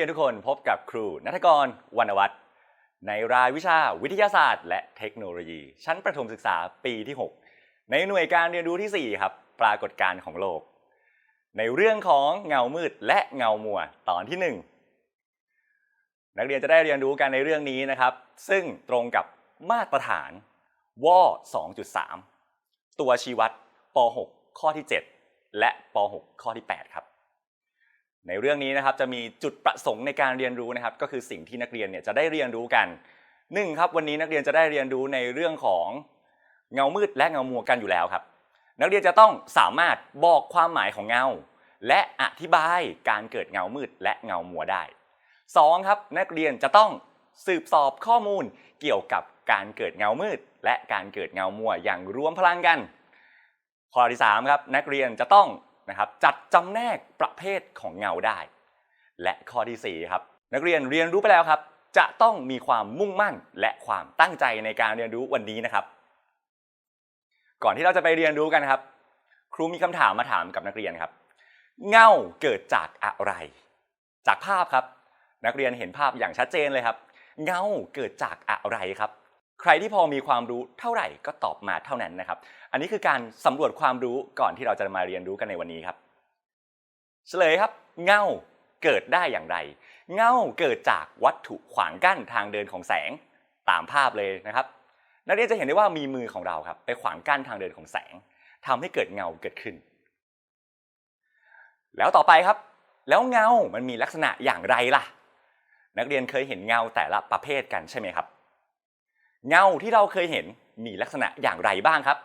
ักเรียนทุกคนพบกับครูนัทกรวรรณวัฒน์ในรายวิชาวิทยาศาสตร์ และเทคโนโลยี ชั้นประถมศึกษาปีที่ 6 ในหน่วยการเรียนรู้ที่ 4 ครับ ปรากฏการณ์ของโลก ในเรื่องของเงามืดและเงามัวตอนที่ 1 นักเรียนจะได้เรียนรู้กันในเรื่องนี้นะครับ ซึ่งตรงกับมาตรฐานว2.3 ตัวชี้วัดป .6 ข้อที่ 7 และป .6 ข้อที่ 8 ครับ ในเรื่องนี้นะครับจะมีจุดประสงค์ในการเรียนรู้นะครับ ก็คือสิ่งที่นักเรียนเนี่ยจะได้เรียนรู้กันหนึ่งครับวันนี้นักเรียนจะได้เรียนรู้ในเรื่องของเงามืดและเงามัวกันอยู่แล้วครับ นักเรียนจะต้องสามารถบอกความหมายของเงา และอธิบายการเกิดเงามืดและเงามัวได้สองครับนักเรียนจะต้องสืบสอบข้อมูลเกี่ยวกับการเกิดเงามืด และการเกิดเงามัวอย่างรวมพลังกัน ข้อที่3ครับนักเรียนจะต้อง นะครับจัดจำแนกประเภทของเงาได้ และข้อที่4ครับนักเรียนเรียนรู้ไปแล้วครับ จะต้องมีความมุ่งมั่นและความตั้งใจในการเรียนรู้วันนี้นะครับ ก่อนที่เราจะไปเรียนรู้กันครับ ครูมีคำถามมาถามกับนักเรียนครับ เงาเกิดจากอะไร จากภาพครับ นักเรียนเห็นภาพอย่างชัดเจนเลยครับ เงาเกิดจากอะไรครับ ใครที่พอมีความรู้เท่าไหร่ก็ตอบมาเท่านั้นนะครับ อันนี้คือการสำรวจความรู้ก่อนที่เราจะมาเรียนรู้กันในวันนี้ครับเฉลยครับ เงาเกิดได้อย่างไร เงาเกิดจากวัตถุขวางกั้นทางเดินของแสงตามภาพเลยนะครับ นักเรียนจะเห็นได้ว่ามีมือของเราครับ ไปขวางกั้นทางเดินของแสงทำให้เกิดเงาเกิดขึ้น แล้วต่อไปครับ แล้วเงามันมีลักษณะอย่างไรล่ะ นักเรียนเคยเห็นเงาแต่ละประเภทกันใช่ไหมครับ เงาที่เราเคยเห็นมีลักษณะอย่างไรบ้างครับ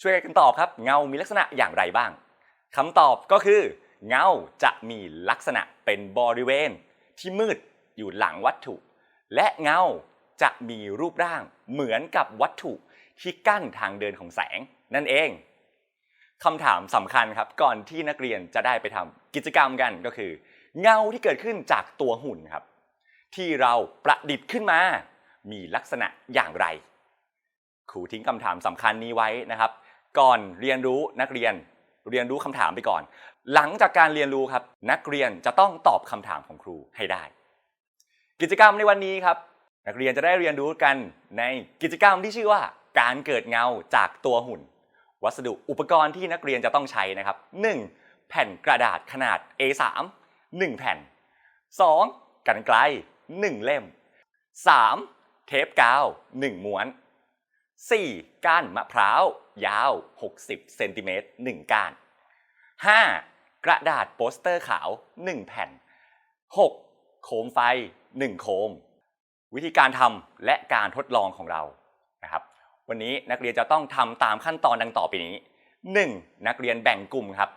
ช่วยกันตอบครับ เงามีลักษณะอย่างไรบ้างคำตอบก็คือ เงาจะมีลักษณะเป็นบริเวณ ที่มืดอยู่หลังวัตถุ และเงาจะมีรูปร่างเหมือนกับวัตถุที่กั้นทางเดินของแสงนั่นเองคำถามสำคัญครับก่อนที่นักเรียนจะได้ไปทำกิจกรรมกันก็คือ เงาที่เกิดขึ้นจากตัวหุ่นครับ ที่เราประดิษฐ์ขึ้นมา มีลักษณะอย่างไร ครูทิ้งคำถามสำคัญนี้ไว้นะครับ ก่อนเรียนรู้นักเรียนเรียนรู้คำถามไปก่อน หลังจากการเรียนรู้ครับ นักเรียนจะต้องตอบคำถามของครูให้ได้ กิจกรรมในวันนี้ครับ นักเรียนจะได้เรียนรู้กันในกิจกรรมที่ชื่อว่า การเกิดเงาจากตัวหุ่น วัสดุอุปกรณ์ที่นักเรียนจะต้องใช้นะครับ 1. แผ่นกระดาษขนาด A3 1 แผ่น 2. กันไกล 1 เล่ม 3. เทปกาว 1 ม้วน 4. ก้านมะพร้าว ยาว 60 เซนติเมตร 1 ก้าน 5. กระดาษโปสเตอร์ขาว 1 แผ่น 6. โคมไฟ 1 โคม วิธีการทำและการทดลองของเรานะครับ วันนี้นักเรียนจะต้องทำตามขั้นตอนดังต่อไปนี้ 1. นักเรียนแบ่งกลุ่มครับ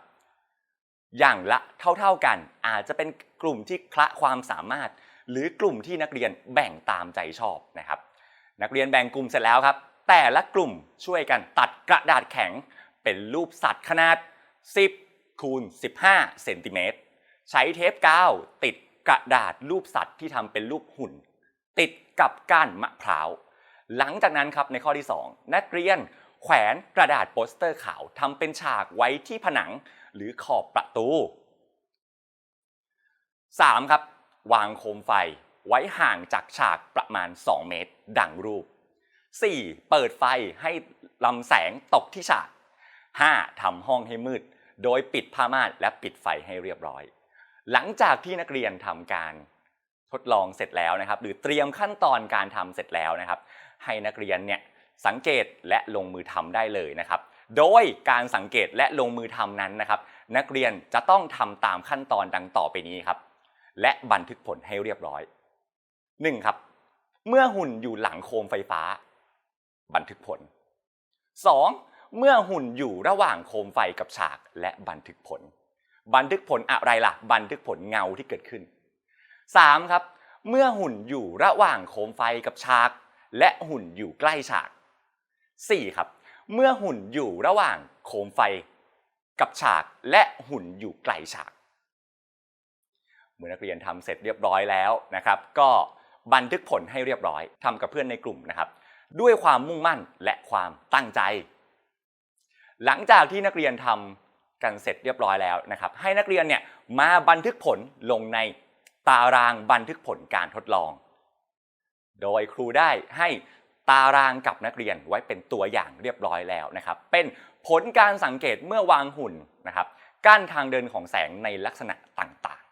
อย่างละเท่าๆกัน อาจจะเป็นกลุ่มที่คละความสามารถ หรือกลุ่มที่นักเรียนแบ่งตามใจชอบนะครับ นักเรียนแบ่งกลุ่มเสร็จแล้วครับ แต่ละกลุ่มช่วยกันตัดกระดาษแข็ง เป็นรูปสัตว์ขนาด 10คูณ15เซนติเมตรใช้เทปกาวติดกระดาษรูปสัตว์ที่ทำเป็นรูปหุ่น ติดกับก้านมะพร้าว หลังจากนั้นครับในข้อที่ 2 นักเรียนแขวนกระดาษโปสเตอร์ขาวทำเป็นฉากไว้ที่ผนังหรือขอบประตู 3. ครับ วางโคมไฟไว้ห่างจากฉากประมาณ 2 เมตร ดังรูป 4. เปิดไฟให้ลำแสงตกที่ฉาก 5. ทำห้องให้มืด โดยปิดผ้าม่านและปิดไฟให้เรียบร้อย หลังจากที่นักเรียนทำการทดลองเสร็จแล้วนะครับ หรือเตรียมขั้นตอนการทำเสร็จแล้วนะครับ ให้นักเรียนเนี่ยสังเกตและลงมือทำได้เลยนะครับ โดยการสังเกตและลงมือทำนั้นนะครับ นักเรียนจะต้องทำตามขั้นตอนดังต่อไปนี้ครับ และบันทึกผลให้เรียบร้อย 1. ครับ เมื่อหุ่นอยู่หลังโคมไฟฟ้า บันทึกผล 2. เมื่อหุ่นอยู่ระหว่างโคมไฟกับฉากและบันทึกผล บันทึกผลอะไรล่ะ บันทึกผลเงาที่เกิดขึ้น 3. ครับ เมื่อหุ่นอยู่ระหว่างโคมไฟกับฉาก และหุ่นอยู่ใกล้ฉาก 4. ครับ เมื่อหุ่นอยู่ระหว่างโคมไฟกับฉากและหุ่นอยู่ไกลฉาก เมื่อนักเรียนทำเสร็จเรียบร้อยแล้วนะครับ ก็บันทึกผลให้เรียบร้อยทำกับเพื่อนในกลุ่มนะครับ ด้วยความมุ่งมั่นและความตั้งใจ หลังจากที่นักเรียนทำกันเสร็จเรียบร้อยแล้วนะครับ ให้นักเรียนเนี่ยมาบันทึกผลลงในตารางบันทึกผลการทดลอง โดยครูได้ให้ตารางกับนักเรียนไว้เป็นตัวอย่างเรียบร้อยแล้วนะครับ เป็นผลการสังเกตเมื่อวางหุ่นนะครับกั้นทางเดินของแสงในลักษณะต่าง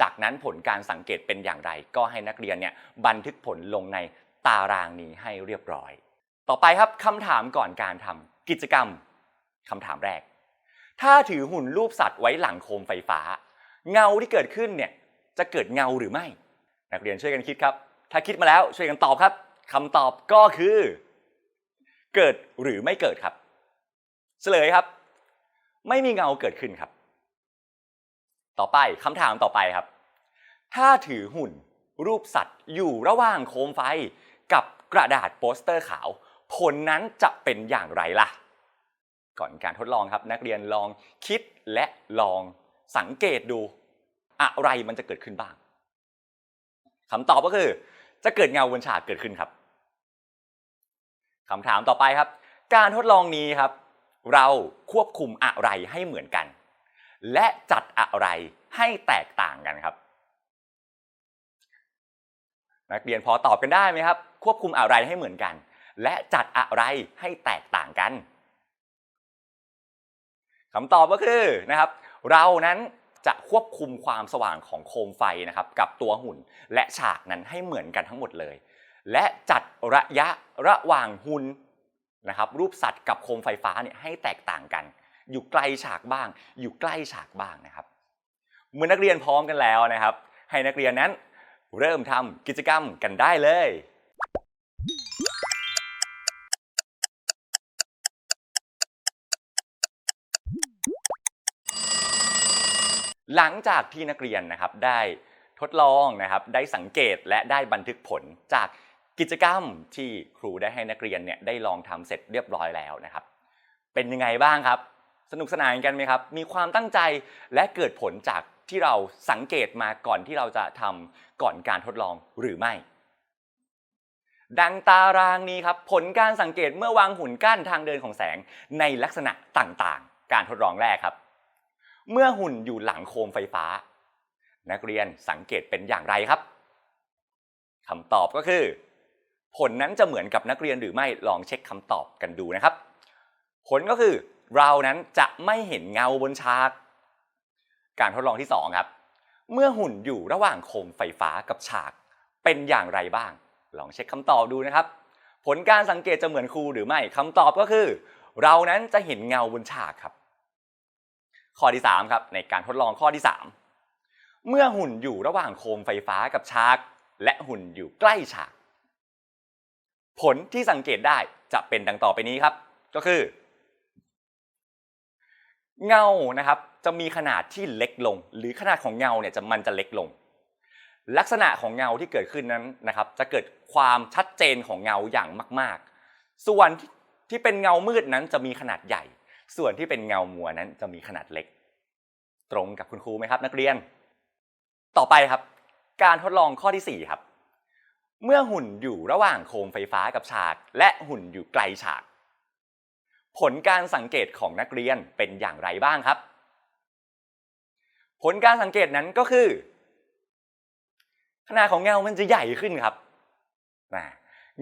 จากนั้นผลการสังเกตเป็นอย่างไร ก็ให้นักเรียนเนี่ยบันทึกผลลงในตารางนี้ให้เรียบร้อย ต่อไปครับคำถามก่อนการทำกิจกรรมคำถามแรก ถ้าถือหุ่นรูปสัตว์ไว้หลังโคมไฟฟ้า เงาที่เกิดขึ้นเนี่ยจะเกิดเงาหรือไม่ นักเรียนช่วยกันคิดครับ ถ้าคิดมาแล้วช่วยกันตอบครับคำตอบก็คือ เกิดหรือไม่เกิดครับ เฉลยครับ ไม่มีเงาเกิดขึ้นครับ ต่อไปคำถามต่อไปครับ ถ้าถือหุ่นรูปสัตว์อยู่ระหว่างโคมไฟกับกระดาษโปสเตอร์ขาว ผลนั้นจะเป็นอย่างไรล่ะ ก่อนการทดลองครับ นักเรียนลองคิดและลองสังเกตดู อะไรมันจะเกิดขึ้นบ้างคำตอบก็คือ จะเกิดเงาบนฉากเกิดขึ้นครับคำถามต่อไปครับ การทดลองนี้ครับ เราควบคุมอะไรให้เหมือนกัน และจัดอะไรให้แตกต่างกันครับ นักเรียนพอตอบกันได้ไหมครับ ควบคุมอะไรให้เหมือนกัน และจัดอะไรให้แตกต่างกันคำตอบก็คือนะครับ เรานั้นจะควบคุมความสว่างของโคมไฟนะครับกับตัวหุ่น และฉากนั้นให้เหมือนกันทั้งหมดเลย และจัดระยะระหว่างหุ่นนะครับ รูปสัตว์กับโคมไฟฟ้าเนี่ยให้แตกต่างกัน อยู่ไกลฉากบ้าง อยู่ใกล้ฉากบ้างนะครับ เมื่อนักเรียนพร้อมกันแล้วนะครับ ให้นักเรียนนั้นเริ่มทำกิจกรรมกันได้เลยหลังจากที่นักเรียนนะครับได้ทดลองนะครับได้สังเกตและได้บันทึกผลจากกิจกรรมที่ครูได้ให้นักเรียนเนี่ยได้ลองทำเสร็จเรียบร้อยแล้วนะครับ เป็นยังไงบ้างครับ สนุกสนานกันไหมครับ มีความตั้งใจและเกิดผลจากที่เราสังเกตมาก่อนที่เราจะทำก่อนการทดลองหรือไม่ ดังตารางนี้ครับ ผลการสังเกตเมื่อวางหุ่นกั้นทางเดินของแสงในลักษณะต่างๆ การทดลองแรกครับ เมื่อหุ่นอยู่หลังโคมไฟฟ้า นักเรียนสังเกตเป็นอย่างไรครับคำตอบก็คือ ผลนั้นจะเหมือนกับนักเรียนหรือไม่ลองเช็คคำตอบกันดูนะครับ ผลก็คือ เรานั้นจะไม่เห็นเงาบนฉาก การทดลองที่ 2 ครับ เมื่อหุ่นอยู่ระหว่างโคมไฟฟ้ากับฉาก เป็นอย่างไรบ้าง ลองเช็คคำตอบดูนะครับ ผลการสังเกตจะเหมือนครูหรือไม่คำตอบก็คือ เรานั้นจะเห็นเงาบนฉากครับ ข้อที่3ครับในการทดลองข้อที่ 3 เมื่อหุ่นอยู่ระหว่างโคมไฟฟ้ากับฉาก และหุ่นอยู่ใกล้ฉาก ผลที่สังเกตได้จะเป็นดังต่อไปนี้ครับ ก็คือ เงานะครับจะมีขนาดที่เล็กลง หรือขนาดของเงาเนี่ยจะมันจะเล็กลง ลักษณะของเงาที่เกิดขึ้นนั้นนะครับจะเกิดความชัดเจนของเงาอย่างมาก ๆ ส่วนที่เป็นเงามืดนั้นจะมีขนาดใหญ่ ส่วนที่เป็นเงามัวนั้นจะมีขนาดเล็ก ตรงกับคุณครูไหมครับ นักเรียน ต่อไปครับ การทดลองข้อที่ 4 ครับ เมื่อหุ่นอยู่ระหว่างโคมไฟฟ้ากับฉาก และหุ่นอยู่ไกลฉาก ผลการสังเกตของนักเรียนเป็นอย่างไรบ้างครับ ผลการสังเกตนั้นก็คือ ขนาดของเงามันจะใหญ่ขึ้นครับ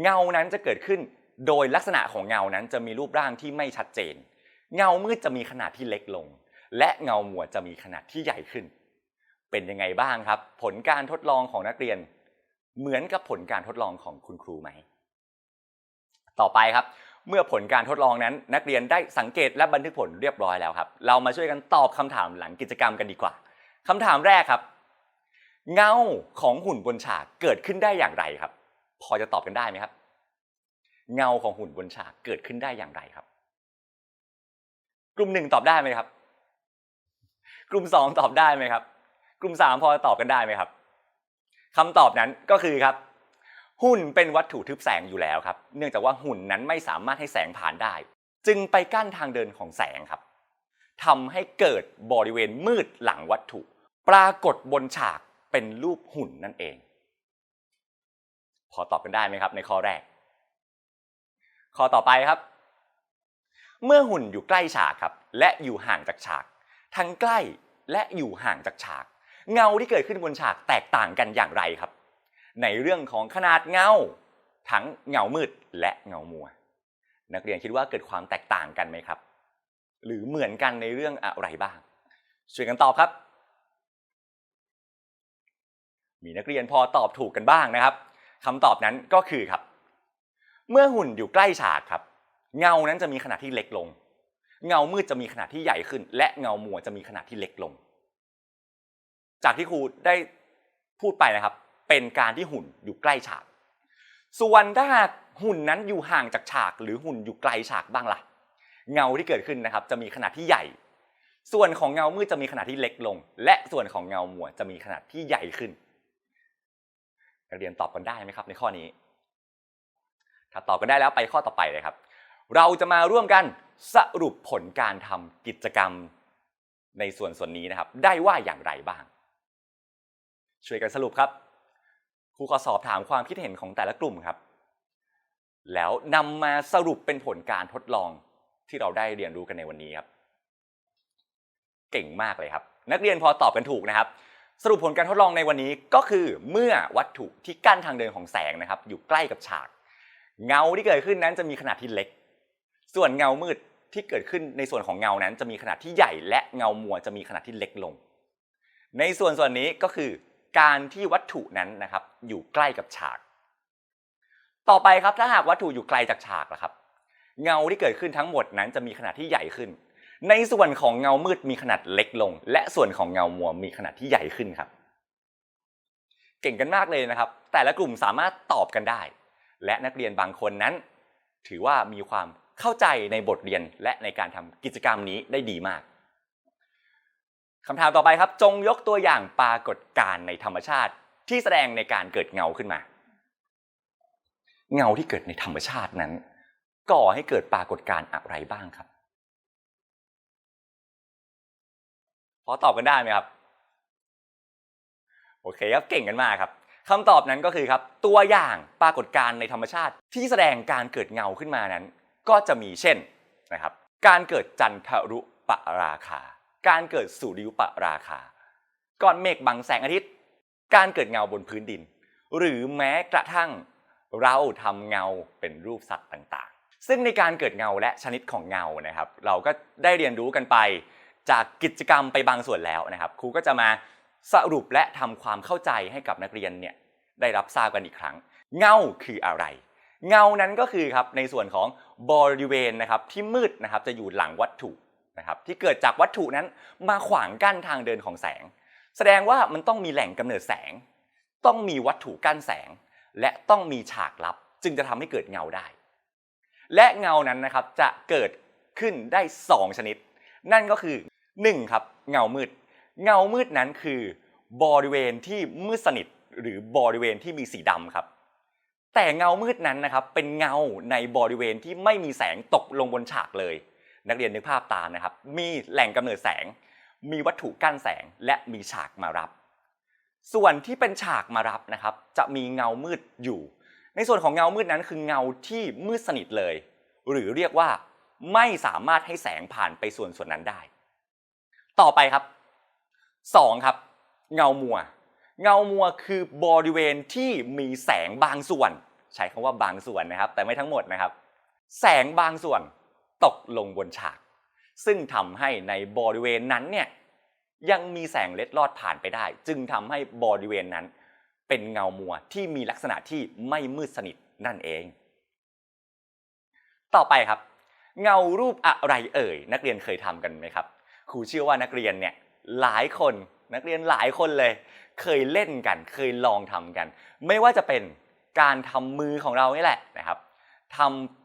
เงานั้นจะเกิดขึ้นโดยลักษณะของเงานั้นจะมีรูปร่างที่ไม่ชัดเจน เงามืดจะมีขนาดที่เล็กลง และเงาหมัวจะมีขนาดที่ใหญ่ขึ้น เป็นยังไงบ้างครับ ผลการทดลองของนักเรียน เหมือนกับผลการทดลองของคุณครูไหม ต่อไปครับ เมื่อผลการทดลองนั้น นักเรียนได้สังเกตและบันทึกผลเรียบร้อยแล้วครับ เรามาช่วยกันตอบคำถามหลังกิจกรรมกันดีกว่าคำถามแรกครับ เงาของหุ่นบนฉากเกิดขึ้นได้อย่างไรครับ พอจะตอบกันได้ไหมครับ เงาของหุ่นบนฉากเกิดขึ้นได้อย่างไรครับ กลุ่มหนึ่งตอบได้ไหมครับ กลุ่มสองตอบได้ไหมครับ กลุ่มสามพอตอบกันได้ไหมครับคำตอบนั้นก็คือครับ หุ่นเป็นวัตถุทึบแสงอยู่แล้วครับ เนื่องจากว่าหุ่นนั้นไม่สามารถให้แสงผ่านได้ จึงไปกั้นทางเดินของแสงครับทำให้เกิดบริเวณมืดหลังวัตถุ ปรากฏบนฉากเป็นรูปหุ่นนั่นเอง พอตอบกันได้ไหมครับ ในข้อแรก ข้อต่อไปครับ เมื่อหุ่นอยู่ใกล้ฉากครับ และอยู่ห่างจากฉาก ทั้งใกล้และอยู่ห่างจากฉาก เงาที่เกิดขึ้นบนฉากแตกต่างกันอย่างไรครับ ในเรื่องของขนาดเงาทั้งเงามืดและเงามัว นักเรียนคิดว่าเกิดความแตกต่างกันไหมครับ หรือเหมือนกันในเรื่องอะไรบ้างช่วยกันตอบครับ มีนักเรียนพอตอบถูกกันบ้างนะครับคำตอบนั้นก็คือครับ เมื่อหุ่นอยู่ใกล้ฉากครับ เงานั้นจะมีขนาดที่เล็กลง เงามืดจะมีขนาดที่ใหญ่ขึ้น และเงามัวจะมีขนาดที่เล็กลง จากที่ครูได้พูดไปนะครับ เป็นการที่หุ่นอยู่ใกล้ฉาก ส่วนถ้าหุ่นนั้นอยู่ห่างจากฉาก หรือหุ่นอยู่ไกลฉากบ้างล่ะ เงาที่เกิดขึ้นนะครับจะมีขนาดที่ใหญ่ ส่วนของเงามืดจะมีขนาดที่เล็กลง และส่วนของเงามัวจะมีขนาดที่ใหญ่ขึ้นนักเรียนตอบกันได้ไหมครับในข้อนี้ ถ้าตอบกันได้แล้วไปข้อต่อไปเลยครับ เราจะมาร่วมกันสรุปผลการทำกิจกรรมในส่วนส่วนนี้นะครับ ได้ว่าอย่างไรบ้าง ช่วยกันสรุปครับ ครูขอสอบถามความคิดเห็นของแต่ละกลุ่มครับ แล้วนำมาสรุปเป็นผลการทดลองที่เราได้เรียนรู้กันในวันนี้ครับ เก่งมากเลยครับ นักเรียนพอตอบกันถูกนะครับ สรุปผลการทดลองในวันนี้ก็คือเมื่อวัตถุที่กั้นทางเดินของแสงนะครับ อยู่ใกล้กับฉาก เงาที่เกิดขึ้นนั้นจะมีขนาดที่เล็ก ส่วนเงามืดที่เกิดขึ้นในส่วนของเงานั้น จะมีขนาดที่ใหญ่ และเงามัวจะมีขนาดที่เล็กลง ในส่วนส่วนนี้ก็คือ การที่วัตถุนั้นนะครับอยู่ใกล้กับฉาก ต่อไปครับถ้าหากวัตถุอยู่ไกลจากฉากล่ะครับ เงาที่เกิดขึ้นทั้งหมดนั้นจะมีขนาดที่ใหญ่ขึ้น ในส่วนของเงามืดมีขนาดเล็กลง และส่วนของเงามัวมีขนาดที่ใหญ่ขึ้นครับ เก่งกันมากเลยนะครับ แต่ละกลุ่มสามารถตอบกันได้ และนักเรียนบางคนนั้น ถือว่ามีความเข้าใจในบทเรียนและในการทำกิจกรรมนี้ได้ดีมาก คำถามต่อไปครับ จงยกตัวอย่างปรากฏการณ์ในธรรมชาติ ที่แสดงในการเกิดเงาขึ้นมา เงาที่เกิดในธรรมชาตินั้น ก่อให้เกิดปรากฏการณ์อะไรบ้างครับพอตอบกันได้ไหมครับ โอเคครับเก่งกันมากครับคำตอบนั้นก็คือครับ ตัวอย่างปรากฏการณ์ในธรรมชาติ ที่แสดงการเกิดเงาขึ้นมานั้น ก็จะมีเช่นนะครับ การเกิดจันทรุปราคา การเกิดสุริยุปราคา ก้อนเมฆบังแสงอาทิตย์ การเกิดเงาบนพื้นดิน หรือแม้กระทั่งเราทำเงาเป็นรูปสัตว์ต่างๆ ซึ่งในการเกิดเงาและชนิดของเงานะครับ เราก็ได้เรียนรู้กันไป จากกิจกรรมไปบางส่วนแล้วนะครับ ครูก็จะมาสรุปและทำความเข้าใจให้กับนักเรียนเนี่ยได้รับทราบกันอีกครั้ง เงาคืออะไร เงานั้นก็คือครับในส่วนของบริเวณนะครับที่มืดนะครับจะอยู่หลังวัตถุ นะครับที่เกิดจากวัตถุนั้นมาขวางกั้นทางเดินของแสง แสดงว่ามันต้องมีแหล่งกำเนิดแสง ต้องมีวัตถุกั้นแสง และต้องมีฉากลับ จึงจะทำให้เกิดเงาได้ และเงานั้นนะครับจะเกิดขึ้นได้ 2 ชนิด นั่นก็คือ 1. ครับเงามืด เงามืดนั้นคือบริเวณที่มืดสนิทหรือบริเวณที่มีสีดำครับ แต่เงามืดนั้นนะครับเป็นเงาในบริเวณที่ไม่มีแสงตกลงบนฉากเลย นักเรียนนึกภาพตามนะครับ มีแหล่งกำเนิดแสง มีวัตถุกั้นแสงและมีฉากมารับ ส่วนที่เป็นฉากมารับนะครับ จะมีเงามืดอยู่ ในส่วนของเงามืดนั้นคือเงาที่มืดสนิทเลย หรือเรียกว่าไม่สามารถให้แสงผ่านไปส่วนส่วนนั้นได้ ต่อไปครับ 2. ครับ เงามัว เงามัวคือบริเวณที่มีแสงบางส่วน ใช้คำว่าบางส่วนนะครับ แต่ไม่ทั้งหมดนะครับ แสงบางส่วน ตกลงบนฉาก ซึ่งทำให้ในบริเวณนั้นเนี่ยยังมีแสงเล็ดลอดผ่านไปได้ จึงทำให้บริเวณนั้น เป็นเงามัวที่มีลักษณะที่ไม่มืดสนิทนั่นเอง ต่อไปครับ เงารูปอะไรเอ่ย นักเรียนเคยทำกันไหมครับครูเชื่อว่านักเรียนเนี่ยหลายคนนักเรียนหลายคนเลย เคยเล่นกัน เคยลองทำกัน ไม่ว่าจะเป็นการทำมือของเรานี่แหละนะครับทำ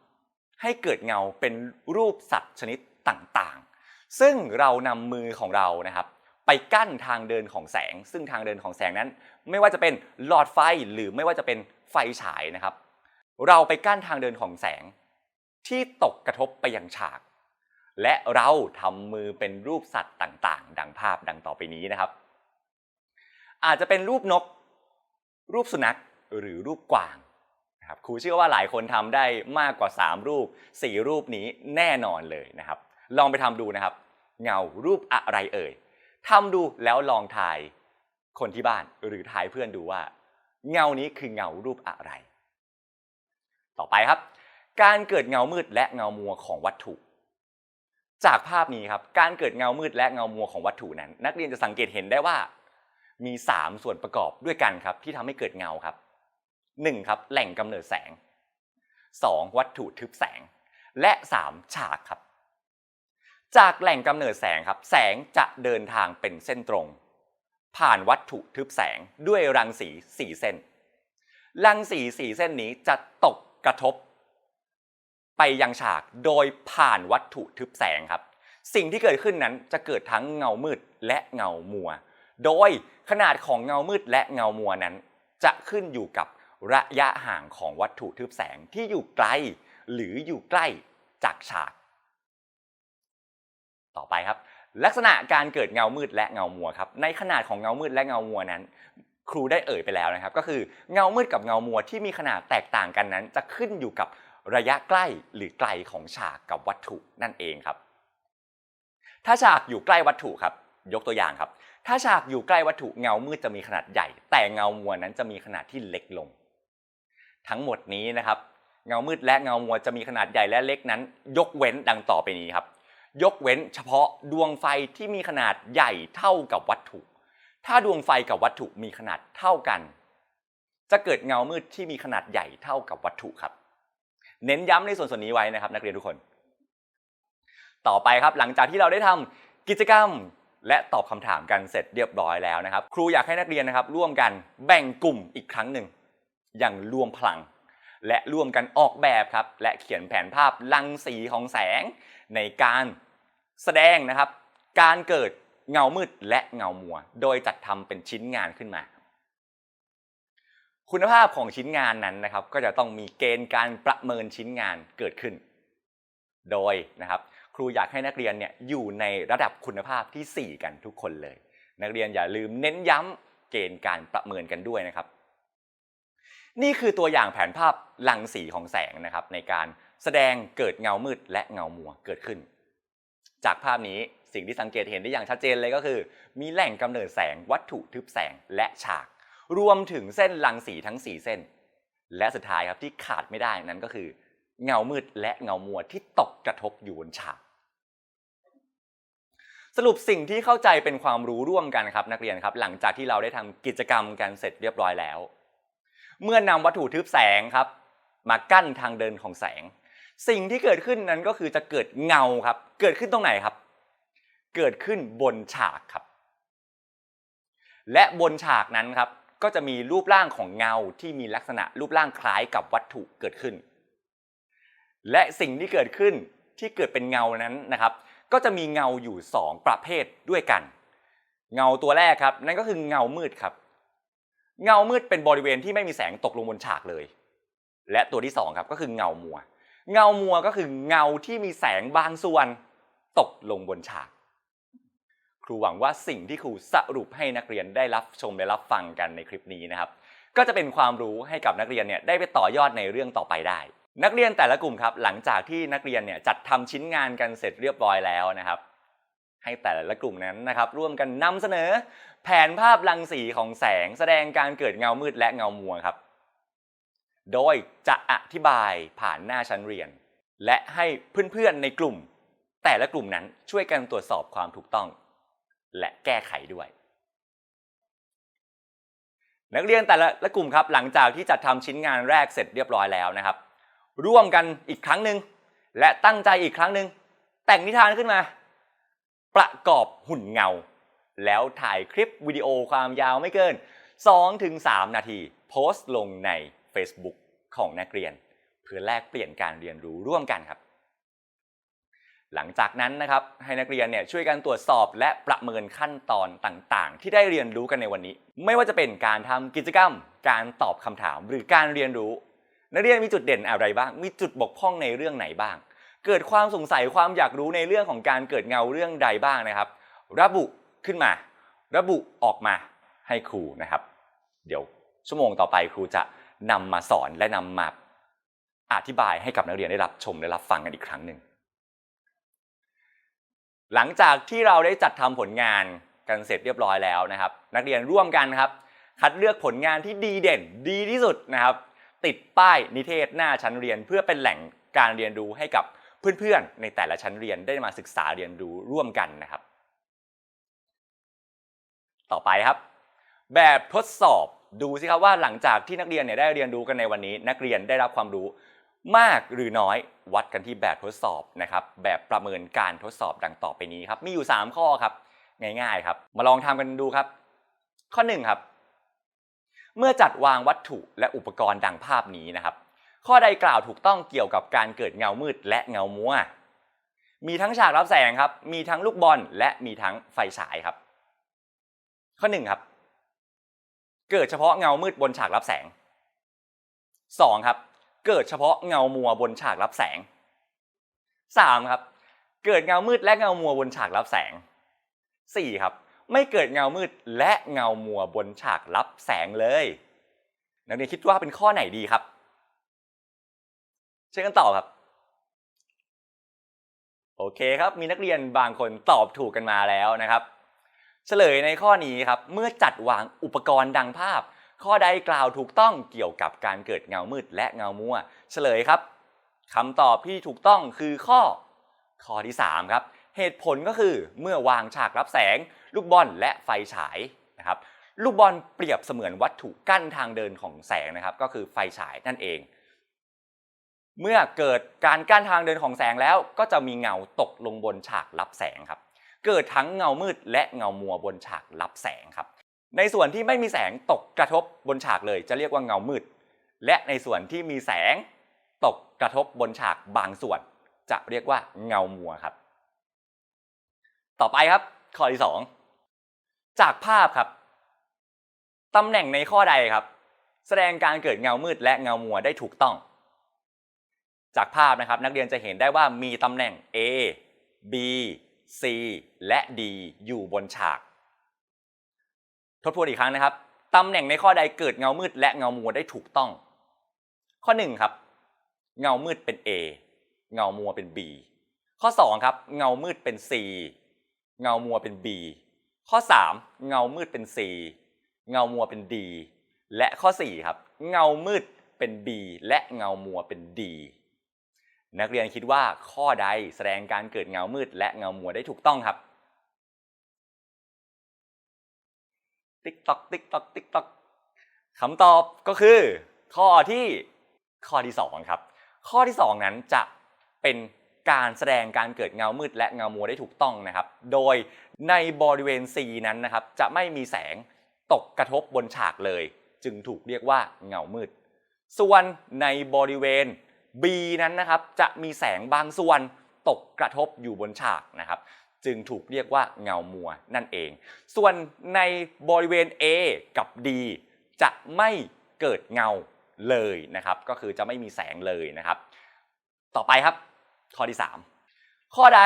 ให้เกิดเงาเป็นรูปสัตว์ชนิดต่างๆ ซึ่งเรานำมือของเรานะครับ ไปกั้นทางเดินของแสง ซึ่งทางเดินของแสงนั้น ไม่ว่าจะเป็นหลอดไฟหรือไม่ว่าจะเป็นไฟฉายนะครับ เราไปกั้นทางเดินของแสง ที่ตกกระทบไปยังฉาก และเราทำมือเป็นรูปสัตว์ต่างๆ ดังภาพดังต่อไปนี้นะครับ อาจจะเป็นรูปนก รูปสุนัขหรือรูปกวาง นะครับครูเชื่อว่าหลายคนทำได้มากกว่า 3 รูป 4 รูปนี้แน่นอนเลยนะครับ ลองไปทำดูนะครับ เงารูปอะไรเอ่ยทำดูแล้วลองทายคนที่บ้านหรือทายเพื่อนดูว่า เงานี้คือเงารูปอะไร ต่อไปครับ การเกิดเงามืดและเงามัวของวัตถุ จากภาพนี้ครับการเกิดเงามืดและเงามัวของวัตถุนั้น นักเรียนจะสังเกตเห็นได้ว่า มี 3 ส่วนประกอบด้วยกันครับ ที่ทำให้เกิดเงาครับ 1. ครับแหล่งกำเนิดแสง 2. วัตถุทึบแสง และ 3. ฉากครับ จากแหล่งกำเนิดแสงครับ แสงจะเดินทางเป็นเส้นตรง ผ่านวัตถุทึบแสงด้วยรังสี4เส้น รังสี4เส้นนี้จะตกกระทบ ไปยังฉากโดยผ่านวัตถุทึบแสงครับ สิ่งที่เกิดขึ้นนั้นจะเกิดทั้งเงามืดและเงามัว โดยขนาดของเงามืดและเงามัวนั้น จะขึ้นอยู่กับ ระยะห่างของวัตถุทึบแสงที่อยู่ไกล หรืออยู่ใกล้จากฉาก ต่อไปครับ ลักษณะการเกิดเงามืดและเงามัวครับในขนาดของเงามืดและเงามัวนั้น ครูได้เอ่ยไปแล้วนะครับ ก็คือเงามืดกับเงามัวที่มีขนาดแตกต่างกันนั้น จะขึ้นอยู่กับระยะใกล้หรือไกลของฉากกับวัตถุนั่นเองครับ ถ้าฉากอยู่ใกล้วัตถุครับ ยกตัวอย่างครับ ถ้าฉากอยู่ใกล้วัตถุเงามืดจะมีขนาดใหญ่ แต่เงามัวนั้นจะมีขนาดที่เล็กลง ทั้งหมดนี้นะครับเงามืดและเงามัวจะมีขนาดใหญ่และเล็กนั้น ยกเว้นดังต่อไปนี้ครับ ยกเว้นเฉพาะดวงไฟที่มีขนาดใหญ่เท่ากับวัตถุ ถ้าดวงไฟกับวัตถุมีขนาดเท่ากัน จะเกิดเงามืดที่มีขนาดใหญ่เท่ากับวัตถุครับ เน้นย้ำในส่วนส่วนนี้ไว้นะครับ นักเรียนทุกคน ต่อไปครับหลังจากที่เราได้ทำกิจกรรมและตอบคำถามกันเสร็จเรียบร้อยแล้วนะครับ ครูอยากให้นักเรียนนะครับ ร่วมกันแบ่งกลุ่มอีกครั้งหนึ่ง อย่างรวมพลัง และร่วมกันออกแบบครับ และเขียนแผนภาพรังสีของแสง ในการแสดงนะครับ การเกิดเงามืดและเงามัว โดยจัดทำเป็นชิ้นงานขึ้นมา คุณภาพของชิ้นงานนั้นนะครับ ก็จะต้องมีเกณฑ์การประเมินชิ้นงานเกิดขึ้น โดยนะครับครูอยากให้นักเรียนเนี่ยอยู่ในระดับคุณภาพที่ 4 กันทุกคนเลย นักเรียนอย่าลืมเน้นย้ำเกณฑ์การประเมินกันด้วยนะครับ นี่คือตัวอย่างแผนภาพรังสีของแสงนะครับ ในการแสดงเกิดเงามืดและเงามัวเกิดขึ้น จากภาพนี้สิ่งที่สังเกตเห็นได้อย่างชัดเจนเลยก็คือ มีแหล่งกำเนิดแสงวัตถุทึบแสงและฉาก รวมถึงเส้นรังสีทั้ง 4 เส้น และสุดท้ายครับที่ขาดไม่ได้นั้นก็คือ เงามืดและเงามัวที่ตกกระทบอยู่บนฉาก สรุปสิ่งที่เข้าใจเป็นความรู้ร่วมกันครับนักเรียนครับ หลังจากที่เราได้ทำกิจกรรมกันเสร็จเรียบร้อยแล้ว เมื่อนำวัตถุทึบแสงครับ มากั้นทางเดินของแสง สิ่งที่เกิดขึ้นนั้นก็คือจะเกิดเงาครับ เกิดขึ้นตรงไหนครับ เกิดขึ้นบนฉากครับ และบนฉากนั้นครับ ก็จะมีรูปร่างของเงาที่มีลักษณะรูปร่างคล้ายกับวัตถุเกิดขึ้น และสิ่งที่เกิดขึ้นที่เกิดเป็นเงานั้นนะครับ ก็จะมีเงาอยู่ 2 ประเภทด้วยกัน เงาตัวแรกครับ นั่นก็คือเงามืดครับ เงามืดเป็นบริเวณที่ไม่มีแสงตกลงบนฉากเลย และตัวที่2ครับก็คือเงามัว เงามัวก็คือเงาที่มีแสงบางส่วนตกลงบนฉาก ครูหวังว่าสิ่งที่ครูสรุปให้นักเรียนได้รับชมและรับฟังกันในคลิปนี้นะครับ ก็จะเป็นความรู้ให้กับนักเรียนเนี่ยได้ไปต่อยอดในเรื่องต่อไปได้ นักเรียนแต่ละกลุ่มครับหลังจากที่นักเรียนเนี่ยจัดทำชิ้นงานกันเสร็จเรียบร้อยแล้วนะครับ ให้แต่ละกลุ่มนั้นนะครับร่วมกันนำเสนอ แผนภาพรังสีของแสงแสดงการเกิดเงามืดและเงามัวครับ โดยจะอธิบายผ่านหน้าชั้นเรียน และให้เพื่อนๆในกลุ่ม แต่ละกลุ่มนั้นช่วยกันตรวจสอบความถูกต้อง และแก้ไขด้วย นักเรียนแต่ละกลุ่มครับ หลังจากที่จัดทำชิ้นงานแรกเสร็จเรียบร้อยแล้วนะครับ ร่วมกันอีกครั้งหนึ่งและตั้งใจอีกครั้งหนึ่งแต่งนิทานขึ้นมา ประกอบหุ่นเงา แล้วถ่ายคลิปวิดีโอความยาวไม่เกิน 2-3 นาที โพสต์ลงใน Facebook ของนักเรียน เพื่อแลกเปลี่ยนการเรียนรู้ร่วมกันครับ หลังจากนั้นนะครับให้นักเรียนเนี่ยช่วยกันตรวจสอบและประเมินขั้นตอนต่างๆ ที่ได้เรียนรู้กันในวันนี้ ไม่ว่าจะเป็นการทำกิจกรรม การตอบคำถาม หรือการเรียนรู้ นักเรียนมีจุดเด่นอะไรบ้าง มีจุดบกพร่องในเรื่องไหนบ้าง เกิดความสงสัยความอยากรู้ในเรื่องของการเกิดเงาเรื่องใดบ้างนะครับ ระบุขึ้นมา ระบุออกมาให้ครูนะครับ เดี๋ยวชั่วโมงต่อไปครูจะนำมาสอนและนำมาอธิบายให้กับนักเรียนได้รับชมและรับฟังกันอีกครั้งหนึ่ง หลังจากที่เราได้จัดทำผลงานกันเสร็จเรียบร้อยแล้วนะครับ นักเรียนร่วมกันครับ คัดเลือกผลงานที่ดีเด่นดีที่สุดนะครับ ติดป้ายนิเทศหน้าชั้นเรียนเพื่อเป็นแหล่งการเรียนรู้ให้กับ เพื่อนๆ ในแต่ละชั้นเรียนได้มาศึกษาเรียนรู้ร่วมกันนะครับ ต่อไปครับ แบบทดสอบดูสิครับว่าหลังจากที่นักเรียนเนี่ยได้เรียนรู้กันในวันนี้ นักเรียนได้รับความรู้มากหรือน้อยวัดกันที่แบบทดสอบนะครับ แบบประเมินการทดสอบดังต่อไปนี้ครับมีอยู่ 3 ข้อครับ ง่ายๆครับ มาลองทำกันดูครับ ข้อ1ครับ เมื่อจัดวางวัตถุและอุปกรณ์ดังภาพนี้นะครับ ข้อใดกล่าวถูกต้องเกี่ยวกับการเกิดเงามืดและเงามัว มีทั้งฉากรับแสงครับ มีทั้งลูกบอลและมีทั้งไฟฉายครับ ข้อหนึ่งครับ เกิดเฉพาะเงามืดบนฉากรับแสง 2. ครับ เกิดเฉพาะเงามัวบนฉากรับแสง 3. ครับ เกิดเงามืดและเงามัวบนฉากรับแสง 4. ครับ ไม่เกิดเงามืดและเงามัวบนฉากรับแสงเลย นักเรียนคิดว่าเป็นข้อไหนดีครับ เชิญกันต่อครับ โอเคครับ มีนักเรียนบางคนตอบถูกกันมาแล้วนะครับ เฉลยในข้อนี้ครับ เมื่อจัดวางอุปกรณ์ดังภาพ ข้อใดกล่าวถูกต้องเกี่ยวกับการเกิดเงามืดและเงามัว เฉลยครับคำตอบที่ถูกต้องคือข้อ ข้อที่ 3 ครับ เหตุผลก็คือเมื่อวางฉากรับแสง ลูกบอลและไฟฉายนะครับ ลูกบอลเปรียบเสมือนวัตถุกั้นทางเดินของแสงนะครับ ก็คือไฟฉายนั่นเอง เมื่อเกิดการกั้นทางเดินของแสงแล้ว ก็จะมีเงาตกลงบนฉากรับแสงครับ เกิดทั้งเงามืดและเงามัวบนฉากรับแสงครับ ในส่วนที่ไม่มีแสงตกกระทบบนฉากเลยจะเรียกว่าเงามืด และในส่วนที่มีแสงตกกระทบบนฉากบางส่วน จะเรียกว่าเงามัวครับ ต่อไปครับ ข้อที่ 2 จากภาพครับตำแหน่งในข้อใดครับ แสดงการเกิดเงามืดและเงามัวได้ถูกต้อง จากภาพนะครับนักเรียนจะเห็นได้ว่ามีตำแหน่ง A B C และ D อยู่บนฉาก ทบทวนอีกครั้งนะครับตำแหน่งในข้อใดเกิดเงามืดและเงามัวได้ถูกต้อง ข้อ1ครับ เงามืดเป็น A เงามัวเป็น B ข้อ2ครับ เงามืดเป็น C เงามัวเป็น B ข้อ 3 เงามืดเป็น C เงามัวเป็น D และข้อ 4 ครับ เงามืดเป็น B และเงามัวเป็น D นักเรียนคิดว่าข้อใดแสดงการเกิดเงามืด และเงามัวได้ถูกต้องครับ ติ๊กตอกติ๊กตอกติ๊กตอกคำตอบก็คือ ข้อที่ข้อที่2ครับข้อที่ 2 นั้นจะเป็นการแสดงการเกิดเงามืด และเงามัวได้ถูกต้องนะครับ โดยในบริเวณ C นั้นนะครับ จะไม่มีแสงตกกระทบบนฉากเลย จึงถูกเรียกว่าเงามืด ส่วนในบริเวณ B นั้นนะครับจะมีแสงบางส่วนตกกระทบอยู่บนฉากนะครับจึงถูกเรียกว่าเงามัวนั่นเอง ส่วนในบริเวณ A กับ D จะไม่เกิดเงาเลยนะครับ ก็คือจะไม่มีแสงเลยนะครับ ต่อไปครับ ข้อที่ 3 ข้อใด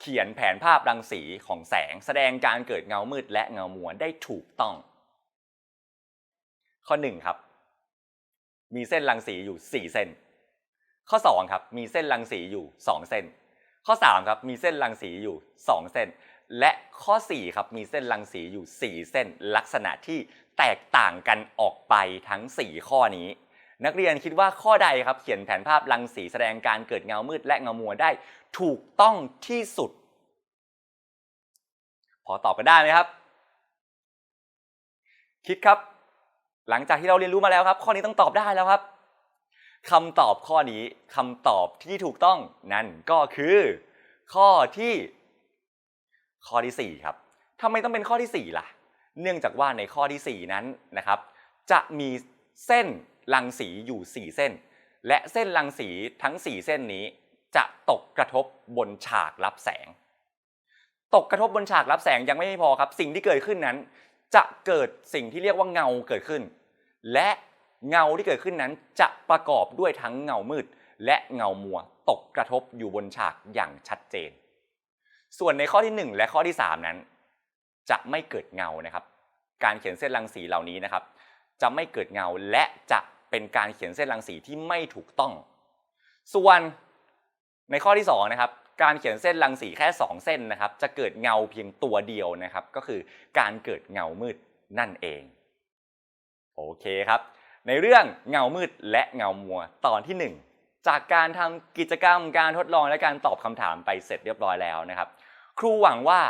เขียนแผนภาพรังสีของแสงแสดงการเกิดเงามืดและเงามัวได้ถูกต้อง ข้อ 1 ครับ มีเส้นรังสีอยู่ 4 เส้น ข้อ2ครับมีเส้นรังสีอยู่ 2 เส้น ข้อ3ครับมีเส้นรังสีอยู่ 2 เส้น และข้อ4ครับมีเส้นรังสีอยู่ 4 เส้น ลักษณะที่แตกต่างกันออกไปทั้ง 4 ข้อนี้ นักเรียนคิดว่าข้อใดครับ เขียนแผนภาพรังสีแสดงการเกิดเงามืดและเงามัวได้ ถูกต้องที่สุด พอตอบกันได้ไหมครับ คิดครับ หลังจากที่เราเรียนรู้มาแล้วครับ ข้อนี้ต้องตอบได้แล้วครับ คำตอบข้อนี้คำตอบที่ถูกต้องนั่นก็คือ ข้อที่ ข้อที่ 4 ครับทำไมต้องเป็นข้อที่ 4 ล่ะ เนื่องจากว่าในข้อที่ 4 นั้นนะครับ จะมีเส้นรังสีอยู่ 4 เส้น และเส้นรังสีทั้ง 4 เส้นนี้ จะตกกระทบบนฉากรับแสง ตกกระทบบนฉากรับแสงยังไม่พอครับ สิ่งที่เกิดขึ้นนั้น จะเกิดสิ่งที่เรียกว่าเงาเกิดขึ้น และ เงาที่เกิดขึ้นนั้นจะประกอบด้วยทั้งเงามืด และเงามัวตกกระทบอยู่บนฉากอย่างชัดเจน ส่วนในข้อที่ 1 และข้อที่ 3 นั้น จะไม่เกิดเงานะครับ การเขียนเส้นรังสีเหล่านี้นะครับ จะไม่เกิดเงาและจะเป็นการเขียนเส้นรังสีที่ไม่ถูกต้อง ส่วนในข้อที่2นะครับการเขียนเส้นรังสีแค่ 2 เส้นนะครับ จะเกิดเงาเพียงตัวเดียวนะครับ ก็คือการเกิดเงามืดนั่นเอง โอเคครับ ในเรื่องเงามืดและเงามัวตอนที่ 1 จากการทำกิจกรรมการทดลองและการตอบคำถามไปเสร็จเรียบร้อยแล้วนะครับ ครูหวังว่า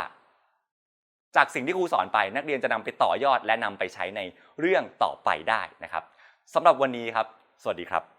จากสิ่งที่ครูสอนไปนักเรียนจะนำไปต่อยอดและนำไปใช้ในเรื่องต่อไปได้นะครับสำหรับวันนี้ครับ สวัสดีครับ